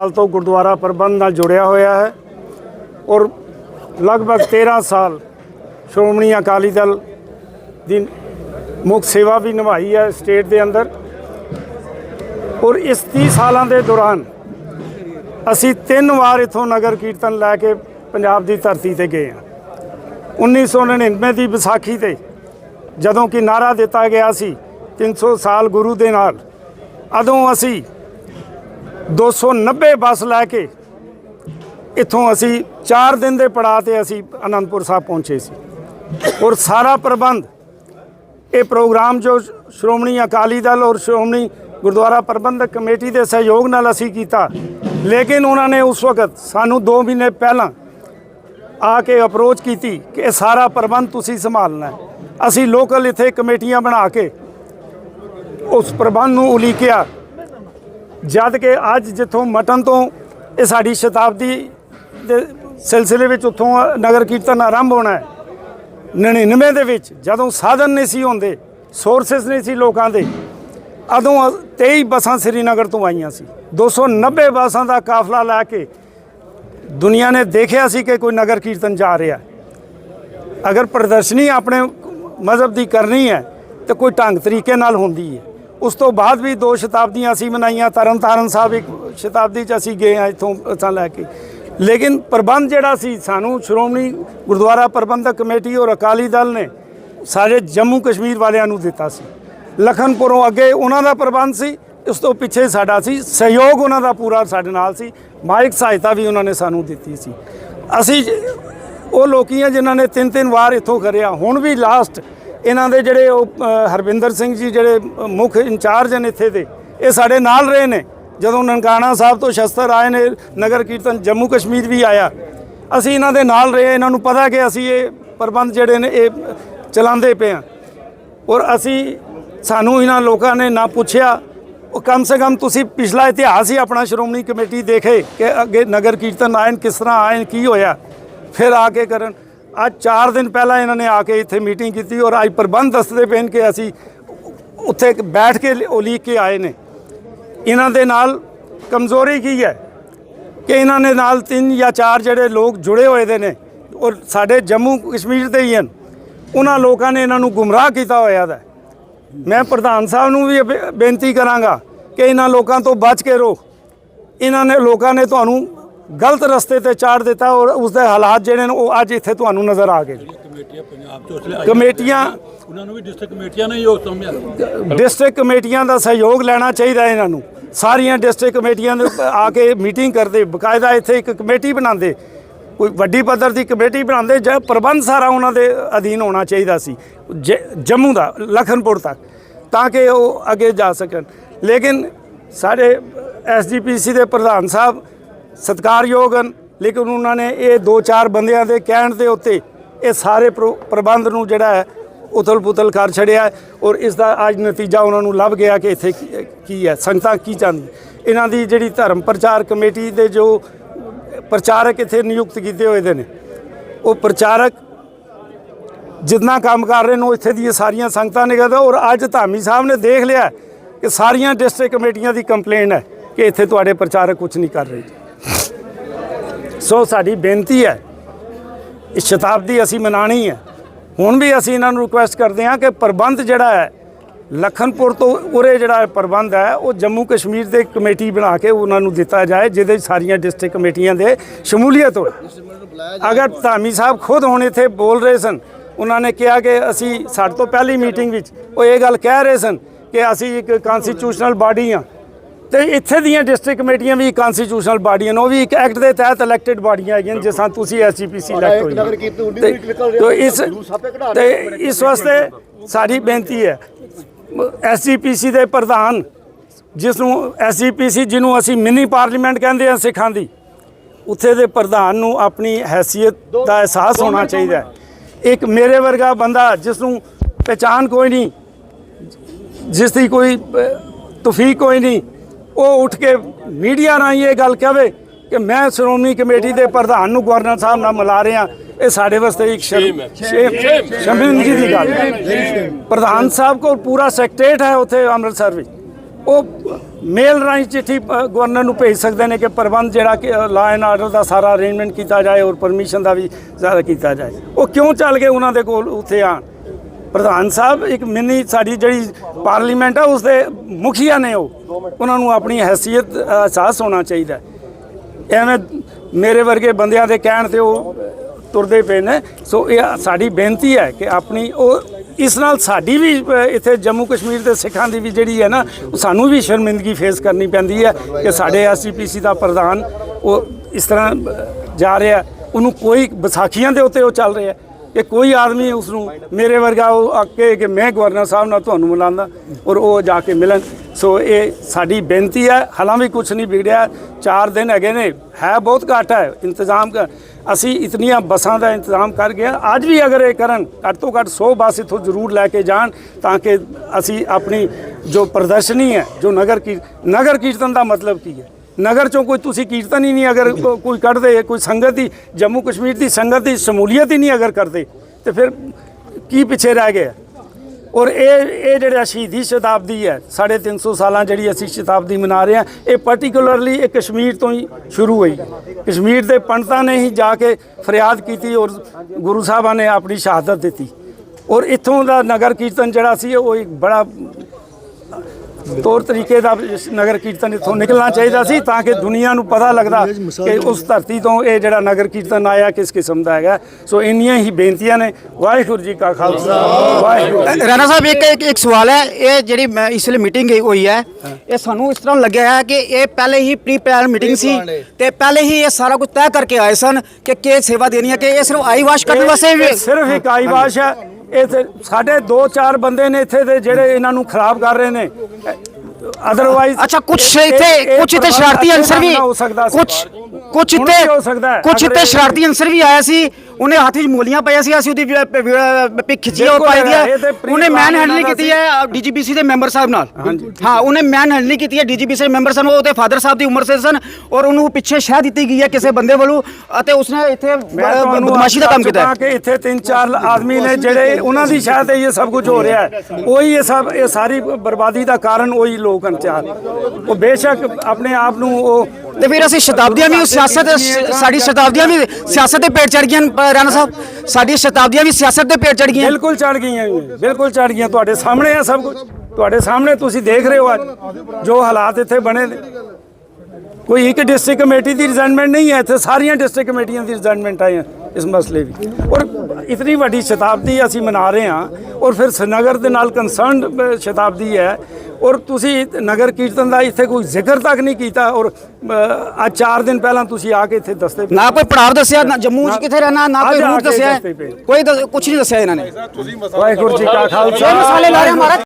ਸਾਲ ਤੋਂ ਗੁਰਦੁਆਰਾ ਪ੍ਰਬੰਧ ਨਾਲ ਜੁੜਿਆ ਹੋਇਆ ਹੈ ਔਰ ਲਗਭਗ 13 ਸਾਲ ਸ਼੍ਰੋਮਣੀ ਅਕਾਲੀ ਦਲ ਦੀ ਮੁੱਖ ਸੇਵਾ ਵੀ ਨਿਭਾਈ ਹੈ ਸਟੇਟ ਦੇ ਅੰਦਰ। ਔਰ ਇਸ 30 ਸਾਲਾਂ ਦੇ ਦੌਰਾਨ ਅਸੀਂ ਤਿੰਨ ਵਾਰ ਇਥੋਂ ਨਗਰ ਕੀਰਤਨ ਲੈ ਕੇ ਪੰਜਾਬ ਦੀ ਧਰਤੀ ਤੇ ਗਏ ਹਾਂ। 1999 ਦੀ ਵਿਸਾਖੀ ਤੇ ਜਦੋਂ ਕਿ ਨਾਰਾ ਦਿੱਤਾ ਗਿਆ ਸੀ 300 ਸਾਲ ਗੁਰੂ ਦੇ ਨਾਲ ਅਦੋਂ ਅਸੀਂ 290 ਬੱਸ ਲੈ ਕੇ ਇੱਥੋਂ ਅਸੀਂ 4 ਦਿਨ ਦੇ ਪੜਾਅ ਤੇ ਅਸੀਂ ਅਨੰਦਪੁਰ ਸਾਹਿਬ ਪਹੁੰਚੇ ਸੀ। ਔਰ ਸਾਰਾ ਪ੍ਰਬੰਧ, ਇਹ ਪ੍ਰੋਗਰਾਮ ਜੋ ਸ਼੍ਰੋਮਣੀ ਅਕਾਲੀ ਦਲ ਔਰ ਸ਼੍ਰੋਮਣੀ ਗੁਰਦੁਆਰਾ ਪ੍ਰਬੰਧਕ ਕਮੇਟੀ ਦੇ ਸਹਿਯੋਗ ਨਾਲ ਅਸੀਂ ਕੀਤਾ, ਲੇਕਿਨ ਉਹਨਾਂ ਨੇ ਉਸ ਵਕਤ ਸਾਨੂੰ 2 ਮਹੀਨੇ ਪਹਿਲਾਂ ਆ ਕੇ ਅਪਰੋਚ ਕੀਤੀ ਕਿ ਇਹ ਸਾਰਾ ਪ੍ਰਬੰਧ ਤੁਸੀਂ ਸੰਭਾਲਣਾ ਅਸੀਂ ਲੋਕਲ ਇੱਥੇ ਕਮੇਟੀਆਂ ਬਣਾ ਕੇ ਉਸ ਪ੍ਰਬੰਧ ਨੂੰ ਉਲੀਕਿਆ। ਜਦ ਕਿ ਅੱਜ ਜਿੱਥੋਂ ਮਟਨ ਤੋਂ ਇਹ ਸਾਡੀ ਸ਼ਤਾਬਦੀ ਦੇ ਸਿਲਸਿਲੇ ਵਿੱਚ ਉੱਥੋਂ ਨਗਰ ਕੀਰਤਨ ਆਰੰਭ ਹੋਣਾ ਹੈ 99 ਦੇ ਵਿੱਚ, ਜਦੋਂ ਸਾਧਨ ਨਹੀਂ ਸੀ ਹੁੰਦੇ ਸੋਰਸਸ ਨਹੀਂ ਸੀ ਲੋਕਾਂ ਦੇ, ਉਦੋਂ 23 ਬੱਸਾਂ ਸ੍ਰੀਨਗਰ ਤੋਂ ਆਈਆਂ ਸੀ। 290 ਬੱਸਾਂ ਦਾ ਕਾਫਲਾ ਲੈ ਕੇ ਦੁਨੀਆ ਨੇ ਦੇਖਿਆ ਸੀ ਕਿ ਕੋਈ ਨਗਰ ਕੀਰਤਨ ਜਾ ਰਿਹਾ ਅਗਰ ਪ੍ਰਦਰਸ਼ਨੀ ਆਪਣੇ ਮਜ਼ਹਬ ਦੀ ਕਰਨੀ ਹੈ, ਤੇ ਕੋਈ ਢੰਗ ਤਰੀਕੇ ਨਾਲ ਹੁੰਦੀ ਹੈ। ਉਸ ਤੋਂ ਬਾਅਦ ਵੀ ਦੋ ਸ਼ਤਾਬਦੀਆਂ ਅਸੀਂ ਮਨਾਈਆਂ, ਤਰਨ ਤਾਰਨ ਸਾਹਿਬ ਇੱਕ ਸ਼ਤਾਬਦੀ ਚ ਅਸੀਂ ਗਏ ਹਾਂ ਇੱਥੋਂ ਅਸਾਂ ਲੈ ਕੇ। ਲੇਕਿਨ ਪ੍ਰਬੰਧ ਜਿਹੜਾ ਸੀ, ਸਾਨੂੰ ਸ਼੍ਰੋਮਣੀ ਗੁਰਦੁਆਰਾ ਪ੍ਰਬੰਧਕ ਕਮੇਟੀ ਔਰ ਅਕਾਲੀ ਦਲ ਨੇ ਸਾਰੇ ਜੰਮੂ ਕਸ਼ਮੀਰ ਵਾਲਿਆਂ ਨੂੰ ਦਿੱਤਾ ਸੀ। ਲਖਨਪੁਰੋਂ ਅੱਗੇ ਉਹਨਾਂ ਦਾ ਪ੍ਰਬੰਧ ਸੀ, ਉਸ ਤੋਂ ਪਿੱਛੇ ਸਾਡਾ ਸੀ, ਸਹਿਯੋਗ ਉਹਨਾਂ ਦਾ ਪੂਰਾ ਸਾਡੇ ਨਾਲ ਸੀ ਮਾਇਕ ਸਹਾਇਤਾ ਵੀ ਉਹਨਾਂ ਨੇ ਸਾਨੂੰ ਦਿੱਤੀ ਸੀ। ਅਸੀਂ ਉਹ ਲੋਕੀ ਆ ਜਿਨ੍ਹਾਂ ਨੇ ਤਿੰਨ ਤਿੰਨ ਵਾਰ ਇੱਥੋਂ ਕਰਿਆ ਹੁਣ ਵੀ ਲਾਸਟ ਇਹਨਾਂ ਦੇ ਜਿਹੜੇ ਉਹ ਹਰਵਿੰਦਰ ਸਿੰਘ ਜੀ ਜਿਹੜੇ ਮੁੱਖ ਇੰਚਾਰਜ ਨੇ ਇੱਥੇ ਦੇ, ਇਹ ਸਾਡੇ ਨਾਲ ਰਹੇ ਨੇ। ਜਦੋਂ ਨਨਕਾਣਾ ਸਾਹਿਬ ਤੋਂ ਸ਼ਸਤਰ ਆਏ ਨੇ, ਨਗਰ ਕੀਰਤਨ ਜੰਮੂ ਕਸ਼ਮੀਰ ਵੀ ਆਇਆ। ਅਸੀਂ ਇਹਨਾਂ ਦੇ ਨਾਲ ਰਹੇ, ਇਹਨਾਂ ਨੂੰ ਪਤਾ ਕਿ ਅਸੀਂ ਇਹ ਪ੍ਰਬੰਧ ਜਿਹੜੇ ਨੇ, ਇਹ ਚਲਾਉਂਦੇ ਪਏ ਹਾਂ। ਔਰ ਅਸੀਂ, ਸਾਨੂੰ ਇਹਨਾਂ ਲੋਕਾਂ ਨੇ ਨਾ ਪੁੱਛਿਆ, ਉਹ ਕਮ ਸੇ ਕਮ ਤੁਸੀਂ ਪਿਛਲਾ ਇਤਿਹਾਸ ਹੀ ਆਪਣਾ ਸ਼੍ਰੋਮਣੀ ਕਮੇਟੀ ਦੇਖੇ ਕਿ ਅੱਗੇ ਨਗਰ ਕੀਰਤਨ ਆਏ ਕਿਸ ਤਰ੍ਹਾਂ ਆਏ ਕੀ ਹੋਇਆ। ਫਿਰ ਆ ਕੇ ਕਰਨ ਅੱਜ 4 ਦਿਨ ਪਹਿਲਾਂ ਇਹਨਾਂ ਨੇ ਆ ਕੇ ਇੱਥੇ ਮੀਟਿੰਗ ਕੀਤੀ ਔਰ ਅੱਜ ਪ੍ਰਬੰਧ ਦੱਸਦੇ ਪਏ ਨੇ ਕਿ ਅਸੀਂ ਉੱਥੇ ਬੈਠ ਕੇ ਉਲੀਕ ਕੇ ਆਏ ਨੇ। ਇਹਨਾਂ ਦੇ ਨਾਲ ਕਮਜ਼ੋਰੀ ਕੀ ਹੈ? ਕਿ ਇਹਨਾਂ ਦੇ ਨਾਲ ਤਿੰਨ ਜਾਂ ਚਾਰ ਜਿਹੜੇ ਲੋਕ ਜੁੜੇ ਹੋਏ ਦੇ ਨੇ ਔਰ ਸਾਡੇ ਜੰਮੂ ਕਸ਼ਮੀਰ ਦੇ ਹੀ ਹਨ। ਉਹਨਾਂ ਲੋਕਾਂ ਨੇ ਇਹਨਾਂ ਨੂੰ ਗੁੰਮਰਾਹ ਕੀਤਾ ਹੋਇਆ ਦਾ। ਮੈਂ ਪ੍ਰਧਾਨ ਸਾਹਿਬ ਨੂੰ ਵੀ ਬੇ- ਬੇਨਤੀ ਕਰਾਂਗਾ ਕਿ ਇਹਨਾਂ ਲੋਕਾਂ ਤੋਂ ਬਚ ਕੇ ਰਹੋ। ਇਹਨਾਂ ਨੇ, ਲੋਕਾਂ ਨੇ ਤੁਹਾਨੂੰ ਗਲਤ ਰਸਤੇ ਤੇ ਚਾੜ ਦਿੱਤਾ ਔਰ ਉਸ ਦੇ ਹਾਲਾਤ ਜਿਹੜੇ ਨੇ ਉਹ ਅੱਜ ਇੱਥੇ ਤੁਹਾਨੂੰ ਨਜ਼ਰ ਆ ਗਏ। ਕਮੇਟੀਆਂ ਪੰਜਾਬ ਤੋਂ ਉਸਲੇ ਆਈਆਂ ਕਮੇਟੀਆਂ ਉਹਨਾਂ ਨੂੰ ਵੀ ਡਿਸਟ੍ਰਿਕਟ ਕਮੇਟੀਆਂ ਨੇ ਉਹ ਸਮਝਿਆ ਡਿਸਟ੍ਰਿਕਟ ਕਮੇਟੀਆਂ ਦਾ ਸਹਿਯੋਗ ਲੈਣਾ ਚਾਹੀਦਾ ਇਹਨਾਂ ਨੂੰ। ਸਾਰੀਆਂ ਡਿਸਟ੍ਰਿਕਟ ਕਮੇਟੀਆਂ ਦੇ ਆ ਕੇ ਮੀਟਿੰਗ ਕਰਦੇ ਬਕਾਇਦਾ ਇੱਥੇ ਇੱਕ ਕਮੇਟੀ ਬਣਾਉਂਦੇ। ਕੋਈ ਵੱਡੀ ਪੱਧਰ ਦੀ ਕਮੇਟੀ ਬਣਾਉਂਦੇ ਜਾਂ ਪ੍ਰਬੰਧ ਸਾਰਾ ਉਹਨਾਂ ਦੇ ਅਧੀਨ ਹੋਣਾ ਚਾਹੀਦਾ ਸੀ ਜੰਮੂ ਦਾ ਲਖਨਪੁਰ ਤੱਕ ਤਾਂ ਕਿ ਉਹ ਅੱਗੇ ਜਾ ਸਕਣ। ਲੇਕਿਨ ਸਾਡੇ ਐਸਜੀਪੀਸੀ ਦੇ ਪ੍ਰਧਾਨ ਸਾਹਿਬ ਸਤਿਕਾਰਯੋਗ ਹਨ, ਲੇਕਿਨ ਉਹਨਾਂ ਨੇ ਇਹ ਦੋ ਚਾਰ ਬੰਦਿਆਂ ਦੇ ਕਹਿਣ ਦੇ ਉੱਤੇ ਇਹ ਸਾਰੇ ਪ੍ਰੋ- ਪ੍ਰਬੰਧ ਨੂੰ ਜਿਹੜਾ ਹੈ ਉਥਲ ਪੁਥਲ ਕਰ ਛੜਿਆ ਔਰ ਇਸ ਦਾ ਅੱਜ ਨਤੀਜਾ ਉਹਨਾਂ ਨੂੰ ਲੱਭ ਗਿਆ ਕਿ ਇੱਥੇ ਕੀ- ਕੀ ਹੈ, ਸੰਗਤਾਂ ਕੀ ਚਾਹੁੰਦੀ ਇਹਨਾਂ ਦੀ ਜਿਹੜੀ ਧਰਮ ਪ੍ਰਚਾਰ ਕਮੇਟੀ ਦੇ ਜੋ ਪ੍ਰਚਾਰਕ ਇੱਥੇ ਨਿਯੁਕਤ ਕੀਤੇ ਹੋਏ ਦੇ ਨੇ, ਉਹ ਪ੍ਰਚਾਰਕ ਜਿੰਨਾ ਕੰਮ ਕਰ ਰਹੇ ਨੇ, ਉਹ ਇੱਥੇ ਦੀਆਂ ਸਾਰੀਆਂ ਸੰਗਤਾਂ ਨੇ ਕਹਿੰਦਾ ਔਰ ਅੱਜ ਧਾਮੀ ਸਾਹਿਬ ਨੇ ਦੇਖ ਲਿਆ ਕਿ ਸਾਰੀਆਂ ਡਿਸਟ੍ਰਿਕਟ ਕਮੇਟੀਆਂ ਦੀ ਕੰਪਲੇਂਟ ਹੈ ਕਿ ਇੱਥੇ ਤੁਹਾਡੇ ਪ੍ਰਚਾਰਕ ਕੁਝ ਨਹੀਂ ਕਰ ਰਹੇ। ਸੋ ਸਾਡੀ ਬੇਨਤੀ ਹੈ ਇਹ ਸ਼ਤਾਬਦੀ ਅਸੀਂ ਮਨਾਣੀ ਹੈ। ਹੁਣ ਵੀ ਅਸੀਂ ਇਹਨਾਂ ਨੂੰ ਰਿਕੁਐਸਟ ਕਰਦੇ ਹਾਂ ਕਿ ਪ੍ਰਬੰਧ ਜਿਹੜਾ ਹੈ, ਲਖਨਪੁਰ ਤੋਂ ਉਰੇ ਜਿਹੜਾ ਪ੍ਰਬੰਧ ਹੈ, ਉਹ ਜੰਮੂ ਕਸ਼ਮੀਰ ਦੇ ਕਮੇਟੀ ਬਣਾ ਕੇ ਉਹਨਾਂ ਨੂੰ ਦਿੱਤਾ ਜਾਏ, ਜਿਹਦੇ ਸਾਰੀਆਂ ਡਿਸਟ੍ਰਿਕਟ ਕਮੇਟੀਆਂ ਦੇ ਸ਼ਮੂਲੀਅਤ ਹੋਵੇ ਅਗਰ ਧਾਮੀ ਸਾਹਿਬ ਖੁਦ ਹੁਣ ਇੱਥੇ ਬੋਲ ਰਹੇ ਸਨ, ਉਹਨਾਂ ਨੇ ਕਿਹਾ ਕਿ ਅਸੀਂ ਸਾਡੇ ਤੋਂ ਪਹਿਲੀ ਮੀਟਿੰਗ ਵਿੱਚ ਉਹ ਇਹ ਗੱਲ ਕਹਿ ਰਹੇ ਸਨ ਕਿ ਅਸੀਂ ਇੱਕ ਕਨਸਟੀਟਿਊਸ਼ਨਲ ਬਾਡੀ ਹਾਂ। ਤੇ ਇੱਥੇ ਦੀਆਂ ਡਿਸਟ੍ਰਿਕਟ ਕਮੇਟੀਆਂ ਵੀ ਕਨਸਟੀਟਿਊਸ਼ਨਲ ਬਾਡੀਆਂ ਨੇ ਉਹ ਵੀ ਇੱਕ ਐਕਟ ਦੇ ਤਹਿਤ ਇਲੈਕਟਡ ਬਾਡੀਆਂ ਹੈਗੀਆਂ ਜਿਸ ਤਰ੍ਹਾਂ ਤੁਸੀਂ ਐਸਜੀਪੀਸੀ ਇਲੈਕਟ ਹੋਈ ਤੇ- ਇਸ ਤੇ। ਇਸ ਵਾਸਤੇ ਸਾਡੀ ਬੇਨਤੀ ਹੈ ਐਸਜੀਪੀਸੀ ਦੇ ਪ੍ਰਧਾਨ ਜਿਸ ਨੂੰ ਐਸਜੀਪੀਸੀ ਜਿਹਨੂੰ ਅਸੀਂ ਮਿਨੀ ਪਾਰਲੀਮੈਂਟ ਕਹਿੰਦੇ ਹਾਂ ਸਿੱਖਾਂ ਦੀ ਉੱਥੇ ਦੇ ਪ੍ਰਧਾਨ ਨੂੰ ਆਪਣੀ ਹੈਸੀਅਤ ਦਾ ਅਹਿਸਾਸ ਹੋਣਾ ਚਾਹੀਦਾ ਇੱਕ ਮੇਰੇ ਵਰਗਾ ਬੰਦਾ ਜਿਸ ਨੂੰ ਪਹਿਚਾਨ ਕੋਈ ਨਹੀਂ ਜਿਸ ਦੀ ਕੋਈ ਤਫੀਕ ਕੋਈ ਨਹੀਂ ਉਹ ਉੱਠ ਕੇ ਮੀਡੀਆ ਰਾਹੀਂ ਇਹ ਗੱਲ ਕਹੇ ਕਿ ਮੈਂ ਸ਼੍ਰੋਮਣੀ ਕਮੇਟੀ ਦੇ ਪ੍ਰਧਾਨ ਨੂੰ ਗਵਰਨਰ ਸਾਹਿਬ ਨਾਲ ਮਿਲਾ ਰਿਹਾ ਇਹ ਸਾਡੇ ਵਾਸਤੇ ਇੱਕ ਸ਼ਰਮਿੰਦਗੀ ਦੀ ਗੱਲ ਹੈ। ਪ੍ਰਧਾਨ ਸਾਹਿਬ ਕੋਲ ਪੂਰਾ ਸੈਕਟਰੀਏਟ ਹੈ ਉੱਥੇ ਅੰਮ੍ਰਿਤਸਰ ਵਿੱਚ। ਉਹ ਮੇਲ ਰਾਹੀਂ ਚਿੱਠੀ ਗਵਰਨਰ ਨੂੰ ਭੇਜ ਸਕਦੇ ਨੇ ਕਿ ਪ੍ਰਬੰਧ ਜਿਹੜਾ ਕਿ ਲਾ ਐਂਡ ਆਰਡਰ ਦਾ ਸਾਰਾ ਅਰੇਂਜਮੈਂਟ ਕੀਤਾ ਜਾਏ ਔਰ ਪਰਮਿਸ਼ਨ ਦਾ ਵੀ ਜ਼ਿਆਦਾ ਕੀਤਾ ਜਾਏ। ਉਹ ਕਿਉਂ ਚੱਲ ਗਏ ਉਹਨਾਂ ਦੇ ਕੋਲ ਉੱਥੇ ਆਣ ਪ੍ਰਧਾਨ ਸਾਹਿਬ ਇੱਕ ਮਿੰਨੀ ਸਾਡੀ ਜਿਹੜੀ ਪਾਰਲੀਮੈਂਟ ਆ ਉਸ ਦੇ ਮੁਖੀਆ ਨੇ ਉਹ। ਉਹਨਾਂ ਨੂੰ ਆਪਣੀ ਹੈਸੀਅਤ ਅ, ਅਹਿਸਾਸ ਹੋਣਾ ਚਾਹੀਦਾ ਐਵੇਂ ਮੇਰੇ ਵਰਗੇ ਬੰਦਿਆਂ ਦੇ ਕਹਿਣ ਤੇ ਉਹ ਤੁਰਦੇ ਪਏ ਨੇ। ਸੋ ਇਹ ਸਾਡੀ ਬੇਨਤੀ ਹੈ ਕਿ ਆਪਣੀ ਉਹ ਇਸ ਨਾਲ ਸਾਡੀ ਵੀ ਇੱਥੇ ਜੰਮੂ ਕਸ਼ਮੀਰ ਦੇ ਸਿੱਖਾਂ ਦੀ ਵੀ ਜਿਹੜੀ ਹੈ ਨਾ ਸਾਨੂੰ ਵੀ ਸ਼ਰਮਿੰਦਗੀ ਫੇਸ ਕਰਨੀ ਪੈਂਦੀ ਹੈ ਕਿ ਸਾਡੇ ਐਸਜੀਪੀਸੀ ਦਾ ਪ੍ਰਧਾਨ ਉਹ ਇਸ ਤਰ੍ਹਾਂ ਜਾ ਰਿਹਾ ਉਹਨੂੰ ਕੋਈ ਵਿਸਾਖੀਆਂ ਦੇ ਉੱਤੇ ਉਹ ਚੱਲ ਰਿਹਾ ਕਿ ਕੋਈ ਆਦਮੀ ਉਸ ਨੂੰ ਮੇਰੇ ਵਰਗਾ ਉਹ ਆਕੇ ਕਿ ਮੈਂ ਗਵਰਨਰ ਸਾਹਿਬ ਨਾਲ ਤੁਹਾਨੂੰ ਮਿਲਾਂਦਾ ਔਰ ਉਹ ਜਾ ਕੇ ਮਿਲਣ। ਸੋ ਇਹ ਸਾਡੀ ਬੇਨਤੀ ਹੈ, ਹਾਲਾਂ ਵੀ ਕੁਝ ਨਹੀਂ ਵਿਗੜਿਆ, ਚਾਰ ਦਿਨ ਹੈਗੇ ਨੇ, ਹੈ ਬਹੁਤ ਘੱਟ ਹੈ, ਇੰਤਜ਼ਾਮ ਕਰ ਅਸੀਂ ਇਤਨੀਆਂ ਬੱਸਾਂ ਦਾ ਇੰਤਜ਼ਾਮ ਕਰ ਗਿਆ ਅੱਜ ਵੀ ਅਗਰ ਇਹ ਕਰਨ, ਘੱਟ ਤੋਂ ਘੱਟ 100 ਬੱਸ ਇੱਥੋਂ ਜ਼ਰੂਰ ਲੈ ਕੇ ਜਾਣ ਤਾਂ ਕਿ ਅਸੀਂ ਆਪਣੀ ਜੋ ਪ੍ਰਦਰਸ਼ਨੀ ਹੈ, ਜੋ ਨਗਰ ਕੀ, ਨਗਰ ਕੀਰਤਨ ਦਾ ਮਤਲਬ ਕੀ ਹੈ? ਨਗਰ ਚੋਂ ਕੋਈ ਤੁਸੀਂ ਕੀਰਤਨ ਹੀ ਨਹੀਂ ਅਗਰ ਕੋਈ ਕੱਢਦੇ, ਕੋਈ ਸੰਗਤ ਦੀ, ਜੰਮੂ ਕਸ਼ਮੀਰ ਦੀ ਸੰਗਤ ਦੀ ਸ਼ਮੂਲੀਅਤ ਹੀ ਨਹੀਂ ਅਗਰ ਕਰਦੇ, ਤੇ ਫਿਰ ਕੀ ਪਿੱਛੇ ਰਹਿ ਗਏ ਔਰ ਇਹ ਇਹ ਜਿਹੜਾ ਸ਼ਹੀਦੀ ਸ਼ਤਾਬਦੀ ਹੈ 350 ਸਾਲਾਂ ਜਿਹੜੀ ਅਸੀਂ ਸ਼ਤਾਬਦੀ ਮਨਾ ਰਹੇ ਹਾਂ, ਇਹ ਪਾਰਟਿਕੂਲਰਲੀ ਇਹ ਕਸ਼ਮੀਰ ਤੋਂ ਹੀ ਸ਼ੁਰੂ ਹੋਈ। ਕਸ਼ਮੀਰ ਦੇ ਪੰਡਤਾਂ ਨੇ ਹੀ ਜਾ ਕੇ ਫਰਿਆਦ ਕੀਤੀ ਔਰ ਗੁਰੂ ਸਾਹਿਬਾਂ ਨੇ ਆਪਣੀ ਸ਼ਹਾਦਤ ਦਿੱਤੀ। ਔਰ ਇੱਥੋਂ ਦਾ ਨਗਰ ਕੀਰਤਨ ਜਿਹੜਾ ਸੀ, ਉਹ ਇੱਕ ਬੜਾ ਤੌਰ ਤਰੀਕੇ ਦਾ ਨਗਰ ਕੀਰਤਨ ਇੱਥੋਂ ਨਿਕਲਣਾ ਚਾਹੀਦਾ ਸੀ ਤਾਂ ਕਿ ਦੁਨੀਆ ਨੂੰ ਪਤਾ ਲੱਗਦਾ ਕਿ ਉਸ ਧਰਤੀ ਤੋਂ ਇਹ ਜਿਹੜਾ ਨਗਰ ਕੀਰਤਨ ਆਇਆ ਕਿਸ ਕਿਸਮ ਦਾ ਹੈਗਾ। ਸੋ ਇੰਨੀਆਂ ਹੀ ਬੇਨਤੀਆਂ ਨੇ। ਵਾਹਿਗੁਰੂ ਜੀ ਕਾ ਖਾਲਸਾ। ਵਾਹਿਗੁਰੂ ਰਾਣਾ ਸਾਹਿਬ ਇੱਕ ਇੱਕ ਇੱਕ ਸਵਾਲ ਹੈ। ਇਹ ਜਿਹੜੀ ਮੈਂ ਇਸ ਲਈ ਮੀਟਿੰਗ ਹੋਈ ਹੈ ਇਹ ਸਾਨੂੰ ਇਸ ਤਰ੍ਹਾਂ ਲੱਗਿਆ ਹੈ ਕਿ ਇਹ ਪਹਿਲੇ ਹੀ ਪ੍ਰੀ ਪਲਾਨ ਮੀਟਿੰਗ ਸੀ ਤੇ ਪਹਿਲੇ ਹੀ ਇਹ ਸਾਰਾ ਕੁਝ ਤੈਅ ਕਰਕੇ ਆਏ ਸਨ ਕਿ ਕੀ ਸੇਵਾ ਦੇਣੀ ਹੈ ਕਿ ਇਹ ਸਿਰਫ ਆਈ ਵਾਸ਼ ਕਰਨ ਵਾਸਤੇ ਇਹ ਸਿਰਫ ਇੱਕ ਆਈਵਾਸ਼ ਹੈ। ਇਹ ਸਾਡੇ ਦੋ ਚਾਰ ਬੰਦੇ ਨੇ ਇੱਥੇ ਦੇ ਜਿਹੜੇ ਇਹਨਾਂ ਨੂੰ ਖਰਾਬ ਕਰ ਰਹੇ ਨੇ। ਅਦਰਵਾਈਜ਼ ਅੱਛਾ ਕੁਝ ਇੱਥੇ ਕੁਝ ਇੱਥੇ ਸ਼ਰਾਰਤੀ ਅਨਸਰ ਵੀ ਕੁਝ ਕੁਝ ਇੱਥੇ। ਕੁਝ ਇੱਥੇ ਸ਼ਰਾਰਤੀ ਅਨਸਰ ਵੀ ਆਇਆ ਸੀ ਉਹਨੇ ਹੱਥ ਵਿੱਚ ਮੋਲੀਆਂ ਪਾਈਆਂ ਸੀ ਅਸੀਂ ਉਹਦੀ ਖਿੱਚੀ ਬਿਲਕੁਲ ਪਾਈ ਦੀ ਤੇ ਉਹਨੇ ਮੈਨ ਹੈਂਡਲਿੰਗ ਕੀਤੀ ਹੈ ਡੀਜੀਪੀਸੀ ਦੇ ਮੈਂਬਰ ਸਾਹਿਬ ਨਾਲ। ਹਾਂ ਉਹਨੇ ਮੈਨ ਹੈਂਡਲਿੰਗ ਕੀਤੀ ਹੈ ਡੀਜੀਪੀਸੀ ਦੇ ਮੈਂਬਰ ਸਨ ਉਹ ਉਹਦੇ ਫਾਦਰ ਸਾਹਿਬ ਦੀ ਉਮਰ ਦੇ ਸਨ ਔਰ ਉਹਨੂੰ ਪਿੱਛੇ ਸ਼ਹਿ ਦਿੱਤੀ ਗਈ ਹੈ ਕਿਸੇ ਬੰਦੇ ਵੱਲੋਂ ਅਤੇ ਉਸਨੇ ਇੱਥੇ ਬਦਮਾਸ਼ੀ ਦਾ ਕੰਮ ਕੀਤਾ ਹੈ। ਕਿ ਇੱਥੇ ਤਿੰਨ ਚਾਰ ਆਦਮੀ ਨੇ ਜਿਹੜੇ ਉਹਨਾਂ ਦੀ ਸ਼ਾਇਦ ਇਹ ਸਭ ਕੁਝ ਹੋ ਰਿਹਾ ਹੈ। ਉਹੀ ਇਹ ਸਭ ਇਹ ਸਾਰੀ ਬਰਬਾਦੀ ਦਾ ਕਾਰਨ ਉਹੀ ਲੋਕ ਹਨ ਚਾਰ। ਉਹ ਬੇਸ਼ੱਕ ਆਪਣੇ ਆਪ ਨੂੰ ਉਹ ਤੇ ਫਿਰ ਅਸੀਂ ਸ਼ਤਾਬਦੀਆਂ ਵੀ ਸਿਆਸਤ ਸਾਡੀ ਸ਼ਤਾਬਦੀਆਂ ਵੀ ਸਿਆਸਤ ਦੇ ਪੇਟ ਚੜ ਗਈਆਂ ਰਾਣਾ ਸਾਹਿਬ। ਸਾਡੀ ਸ਼ਤਾਬਦੀਆਂ ਵੀ ਸਿਆਸਤ ਦੇ ਪੇਟ ਚੜ ਗਈਆਂ। ਬਿਲਕੁਲ ਚੜ ਗਈਆਂ ਬਿਲਕੁਲ ਚੜ ਗਈਆਂ। ਤੁਹਾਡੇ ਸਾਹਮਣੇ ਆ ਸਭ ਕੁਝ ਤੁਹਾਡੇ ਸਾਹਮਣੇ ਤੁਸੀਂ ਦੇਖ ਰਹੇ ਹੋ ਅੱਜ, ਜੋ ਹਾਲਾਤ ਇੱਥੇ ਬਣੇ ਨੇ। ਕੋਈ ਇੱਕ ਡਿਸਟ੍ਰਿਕਟ ਕਮੇਟੀ ਦੀ ਰਿਜ਼ਾਈਨਮੈਂਟ ਨਹੀਂ ਹੈ, ਇੱਥੇ ਸਾਰੀਆਂ ਡਿਸਟ੍ਰਿਕਟ ਕਮੇਟੀਆਂ ਦੀ ਰਿਜ਼ਾਈਨਮੈਂਟ ਆਈਆਂ ਇਸ ਮਸਲੇ ਦੀ ਔਰ ਇਤਨੀ ਵੱਡੀ ਸ਼ਤਾਬਦੀ ਅਸੀਂ ਮਨਾ ਰਹੇ ਹਾਂ, ਔਰ ਫਿਰ ਸ੍ਰੀਨਗਰ ਦੇ ਨਾਲ ਕੰਸਰਨਡ ਸ਼ਤਾਬਦੀ ਹੈ ਔਰ ਤੁਸੀਂ ਨਗਰ ਕੀਰਤਨ ਦਾ ਇੱਥੇ ਕੋਈ ਜ਼ਿਕਰ ਤੱਕ ਨਹੀਂ ਕੀਤਾ ਔਰ ਅੱਜ 4 ਦਿਨ ਪਹਿਲਾਂ ਤੁਸੀਂ ਆ ਕੇ ਇੱਥੇ ਦੱਸਦੇ। ਨਾ ਕੋਈ ਪੜਾਵ ਦੱਸਿਆ ਨਾ ਜੰਮੂ ਚ ਕਿੱਥੇ ਰਹਿਣਾ ਨਾ ਕੋਈ ਆ ਰੂਟ ਦੱਸਿਆ। ਕੋਈ ਕੁਝ ਨਹੀਂ ਦੱਸਿਆ ਇਹਨਾਂ ਨੇ ਵਾਹਿਗੁਰੂ ਜੀ ਕਾ ਖਾਲਸਾ ਇਹ ਮਸਾਲੇ ਲਾ ਰਹੇ ਹਮਾਰਾ